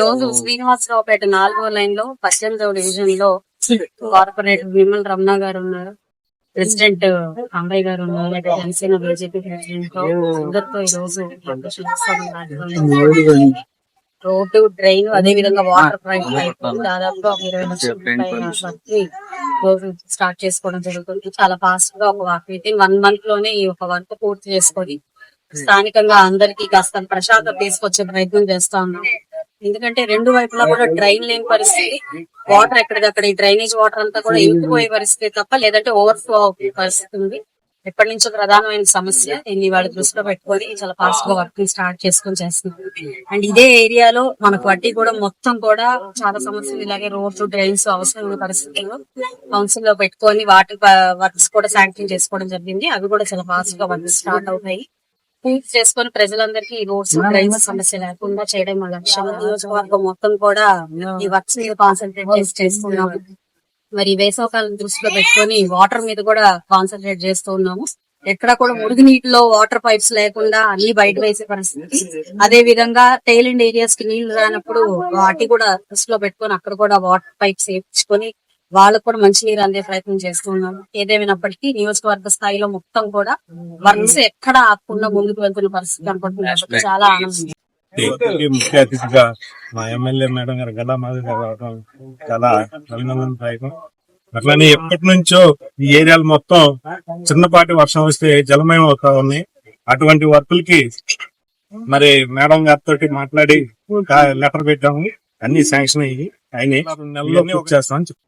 రోజు శ్రీనివాసరావుపేట నాలుగో లైన్లో పద్దెనిమిదవ డివిజన్లో కార్పొరేటర్ విమల్ రమణ గారు ఉన్నారు. ప్రెసిడెంట్ అంబయ్య గారు ఉన్నారు. జనసేన బీజేపీ ప్రెసిడెంట్ అందరితో ఈ రోజు రోడ్డు డ్రైన్ అదే విధంగా వాటర్ పైప్ దాదాపుగా ఒక ఇరవై లక్షల వర్క్ రోజు స్టార్ట్ చేసుకోవడం జరుగుతుంది. చాలా ఫాస్ట్గా ఒక విత్ ఇన్ వన్ మంత్లోనే ఈ ఒక వర్క్ పూర్తి చేసుకొని స్థానికంగా అందరికి కాస్త ప్రశాంతత తీసుకొచ్చే ప్రయత్నం చేస్తా ఉన్నాం. ఎందుకంటే రెండు వైపులా కూడా డ్రైన్ లేని పరిస్థితి. వాటర్ ఎక్కడికక్కడ ఈ డ్రైనేజ్ వాటర్ అంతా కూడా ఇంకిపోయే పరిస్థితి తప్ప లేదంటే ఓవర్ఫ్లో పరిస్థితి ఉంది. ఎప్పటి నుంచో ప్రధానమైన సమస్య దీన్ని వాళ్ళ దృష్టిలో పెట్టుకొని చాలా ఫాస్ట్గా వర్క్ స్టార్ట్ చేసుకొని చేస్తున్నాం అండ్ ఇదే ఏరియాలో మనకు వడ్డీ కూడా మొత్తం కూడా చాలా సమస్యలు ఇలాగే రోడ్లు డ్రైన్స్ అవసరం ఉన్న పరిస్థితుల్లో కౌన్సిల్లో పెట్టుకొని వాటి వర్క్స్ కూడా శాంక్షన్ చేసుకోవడం జరిగింది. అవి కూడా చాలా ఫాస్ట్గా వర్క్ స్టార్ట్ అవుతాయి. పూర్తి చేసుకొని ప్రజలందరికీ ఈ రోడ్స్ డ్రైన్స్ సమస్య లేకుండా చేయడం మా లక్ష్యం. నియోజకవర్గం మొత్తం కూడా ఈ వర్క్స్ మీద కాన్సన్ట్రేట్ చేసి చేస్తున్నాము. మరి వేసవకాలం దృష్టిలో పెట్టుకొని వాటర్ మీద కూడా కాన్సన్ట్రేట్ చేస్తూ ఉన్నాము. ఎక్కడ కూడా మురుగు నీటిలో వాటర్ పైప్స్ లేకుండా అన్ని బయట వేసే పరిస్థితి. అదే విధంగా టైలెండ్ ఏరియాస్కి నీళ్ళు రానప్పుడు వాటి కూడా దృష్టిలో పెట్టుకొని అక్కడ కూడా వాటర్ పైప్స్ వేయించుకొని వాళ్ళకు కూడా మంచి నీరు అందే ప్రయత్నం చేస్తూ ఉన్నాము ఏదేమైనప్పటికీ నియోజకవర్గ స్థాయిలో మొత్తం కూడా వర్క్స్ ఎక్కడ ఆకుండా ముందుకు వెళ్తున్న పరిస్థితి కనపడుతుంది. కాబట్టి చాలా ఆనందం. ముఖ్య అతిథిగా మా ఎమ్మెల్యే మేడం గారు గల్లా మాధవ్ గారు రావడం చాలా అభినందనదాయకం అట్లానే ఎప్పటి నుంచో ఈ ఏరియాలు మొత్తం చిన్నపాటి వర్షం వస్తే జలమయం అవుతా ఉన్నాయి అటువంటి వర్కులకి మరి మేడం గారితో మాట్లాడి లెటర్ పెట్టాము. అన్ని శాంక్షన్ అయ్యి ఆయన నెలలో చేస్తామని చెప్పారు.